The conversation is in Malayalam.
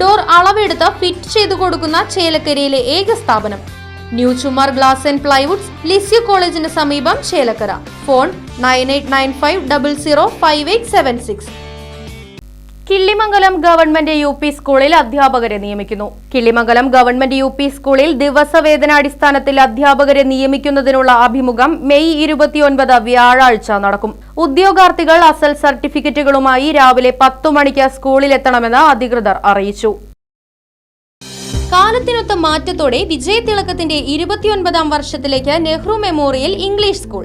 ഡോർ അളവെടുത്ത് ഫിറ്റ് ചെയ്തു കൊടുക്കുന്ന ചേലക്കരയിലെ ഏക സ്ഥാപനം. New Chumar glass and plywoods Lisieux കോളേജിന് സമീപം Chelakkara. Phone nine eight nine five double zero five eight seven six. Killimangalam government U P സ്കൂളിൽ അധ്യാപകരെ നിയമിക്കുന്നു. കിള്ളിമംഗലം ഗവൺമെന്റ് യു പി സ്കൂളിൽ ദിവസവേതനാടിസ്ഥാനത്തിൽ അധ്യാപകരെ നിയമിക്കുന്നതിനുള്ള അഭിമുഖം മെയ് ഇരുപത്തിയൊൻപത് വ്യാഴാഴ്ച നടക്കും. ഉദ്യോഗാർത്ഥികൾ അസൽ സർട്ടിഫിക്കറ്റുകളുമായി രാവിലെ പത്തു മണിക്ക് സ്കൂളിലെത്തണമെന്ന് അധികൃതർ അറിയിച്ചു. കാലത്തിനൊത്ത മാറ്റത്തോടെ വിജയതിളക്കത്തിന്റെ ഇരുപത്തിയൊൻപതാം വർഷത്തിലേക്ക് നെഹ്റു മെമ്മോറിയൽ ഇംഗ്ലീഷ് സ്കൂൾ.